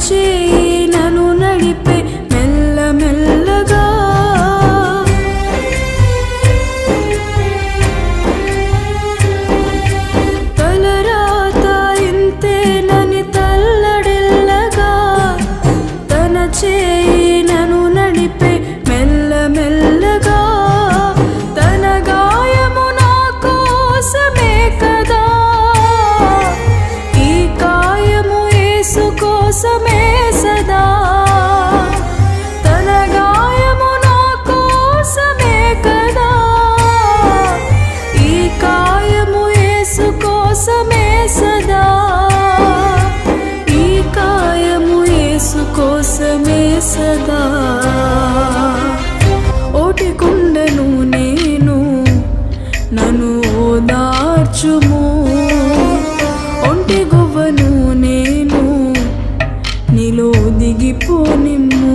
记忆 కోసమే సదా. తన గాయము నా కోసమే కదా. ఈ కాయము యేసు కోసమే సదా. ఈ కాయము యేసు కోసమే సదా. ఓటికుండను నేను నన్ను ఓదార్చుము. నీలో దిగిపోనిమ్ము